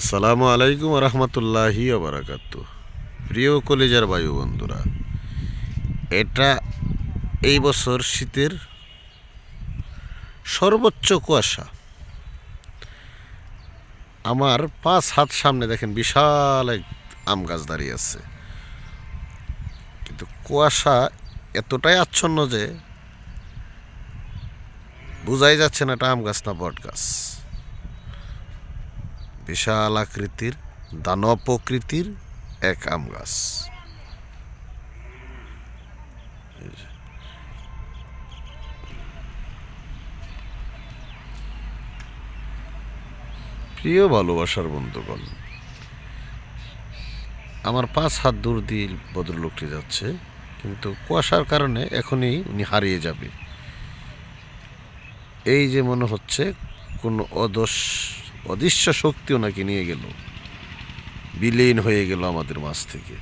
আসসালামু আলাইকুম রহমতুল্লাহি আবরাকাত প্রিয় কলেজার বায়ু বন্ধুরা এটা এই বছর শীতের সর্বোচ্চ কুয়াশা। আমার পাঁচ হাত সামনে দেখেন বিশাল এক আম গাছ দাঁড়িয়ে আছে। কিন্তু কুয়াশা এতটাই আচ্ছন্ন যে বোঝাই যাচ্ছে না এটা আম গাছ না বট গাছ। বিশাল আকৃতির দানব প্রকৃতির এক আম গাছ। প্রিয় ভালোবাসার বন্ধুগণ, আমার পাঁচ হাত দূর দিয়ে ভদ্রলোকটি যাচ্ছে, কিন্তু কুয়াশার কারণে এখনই উনি হারিয়ে যাবে। এই যে মনে হচ্ছে, কোনো অদস অদৃশ্য শক্তি ওনাকে নিয়ে গেল। বিলীন হয়ে গেল আমাদের মাছ থেকে।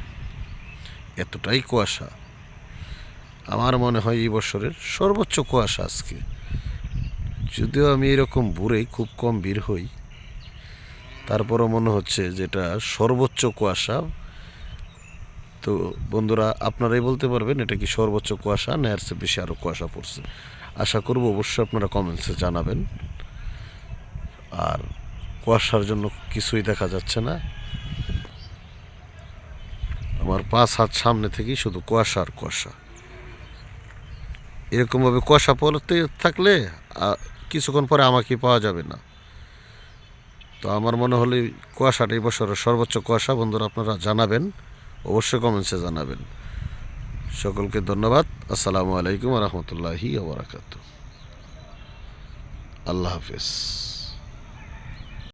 এতটাই কুয়াশা। আমার মনে হয় এই বছরের সর্বোচ্চ কুয়াশা আজকে। যদিও আমি এরকম ভোরে খুব কম বের হই। তারপরও মনে হচ্ছে যেটা সর্বোচ্চ কুয়াশা। তো বন্ধুরা, আপনারাই বলতে পারবেন এটা কি সর্বোচ্চ কুয়াশা না এর চেয়ে বেশি আরও কুয়াশা পড়ছে। আশা করব অবশ্যই আপনারা কমেন্টসে জানাবেন। আর কুয়াশার জন্য কিছুই দেখা যাচ্ছে না। আমার পাঁচ হাত সামনে থেকেই শুধু কুয়াশা আর কুয়াশা। এরকমভাবে কুয়াশা পড়তে থাকলে কিছুক্ষণ পরে আমাকে পাওয়া যাবে না। তো আমার মনে হলে কুয়াশাটা এই বছরের সর্বোচ্চ কুয়াশা, বন্ধুরা আপনারা জানাবেন, অবশ্যই কমেন্টসে জানাবেন। সকলকে ধন্যবাদ। আসসালামু আলাইকুম রহমতুল্লাহি আবরাকাত আল্লাহ হাফিজ।